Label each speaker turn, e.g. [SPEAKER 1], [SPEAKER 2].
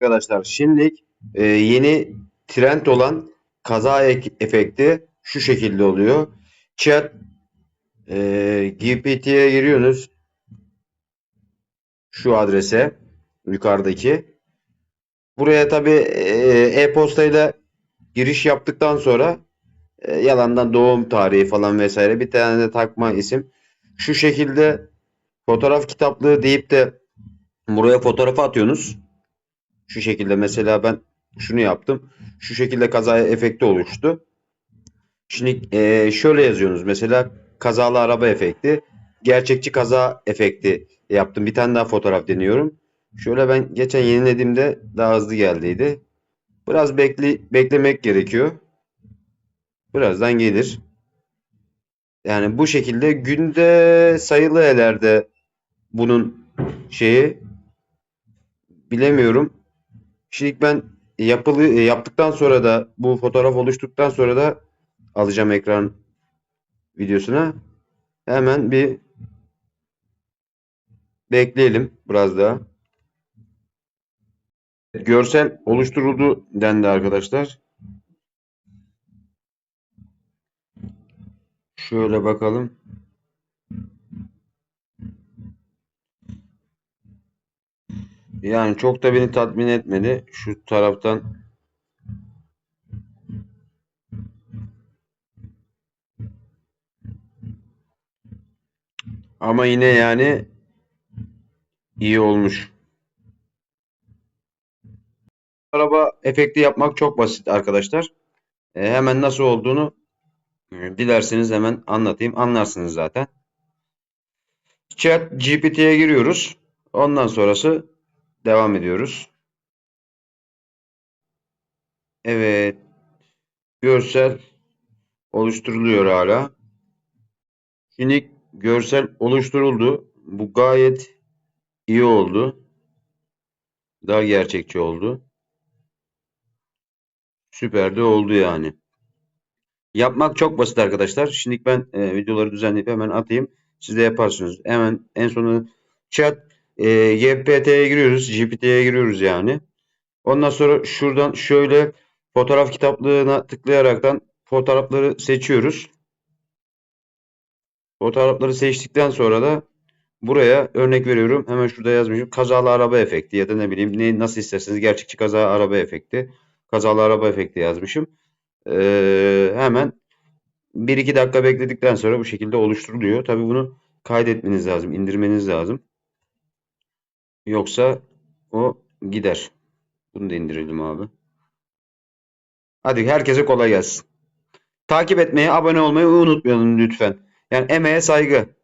[SPEAKER 1] Arkadaşlar şimdi e, yeni trend olan kaza ek- efekti şu şekilde oluyor. Chat e, GPT'ye giriyorsunuz. Şu adrese yukarıdaki. Buraya tabi e-postayla giriş yaptıktan sonra e, yalandan doğum tarihi falan vesaire bir tane de takma isim. Şu şekilde fotoğraf kitaplığı deyip de buraya fotoğrafı atıyorsunuz. Şu şekilde mesela ben şunu yaptım. Şu şekilde kaza efekti oluştu. Şimdi eee, şöyle yazıyorsunuz. Mesela kazalı araba efekti. Gerçekçi kaza efekti yaptım. Bir tane daha fotoğraf deniyorum. Şöyle ben geçen yenilediğimde daha hızlı geldiydi. Biraz bekle, beklemek gerekiyor. Birazdan gelir. Yani bu şekilde günde sayılı elerde bunun şeyi bilemiyorum. Şimdi ben yapılı yaptıktan sonra da bu fotoğraf oluştuktan sonra da alacağım ekran videosuna. Hemen bir bekleyelim biraz daha. Görsel oluşturuldu dendi arkadaşlar. Şöyle bakalım. Yani çok da beni tatmin etmedi şu taraftan. Ama yine yani iyi olmuş. Araba efekti yapmak çok basit arkadaşlar. E, hemen nasıl olduğunu e, dilerseniz hemen anlatayım. Anlarsınız zaten. Chat GPT'ye giriyoruz. Ondan sonrası devam ediyoruz. Evet. Görsel oluşturuluyor hala. Şimdi görsel oluşturuldu. Bu gayet iyi oldu. Daha gerçekçi oldu. Süper de oldu yani. Yapmak çok basit arkadaşlar. Şimdi ben e, videoları düzenleyip hemen atayım. Siz de yaparsınız. Hemen en sonu chat e, GPT'ye giriyoruz. GPT'ye giriyoruz yani. Ondan sonra şuradan şöyle fotoğraf kitaplığına tıklayaraktan fotoğrafları seçiyoruz. Fotoğrafları seçtikten sonra da buraya örnek veriyorum. Hemen şurada yazmışım. Kazalı araba efekti ya da ne bileyim ne nasıl isterseniz gerçekçi kaza araba efekti. Kazalı araba efekti yazmışım. Ee, hemen 1-2 dakika bekledikten sonra bu şekilde oluşturuluyor. Tabi bunu kaydetmeniz lazım, indirmeniz lazım. Yoksa o gider. Bunu da indirelim abi. Hadi herkese kolay gelsin. Takip etmeyi, abone olmayı unutmayalım lütfen. Yani emeğe saygı.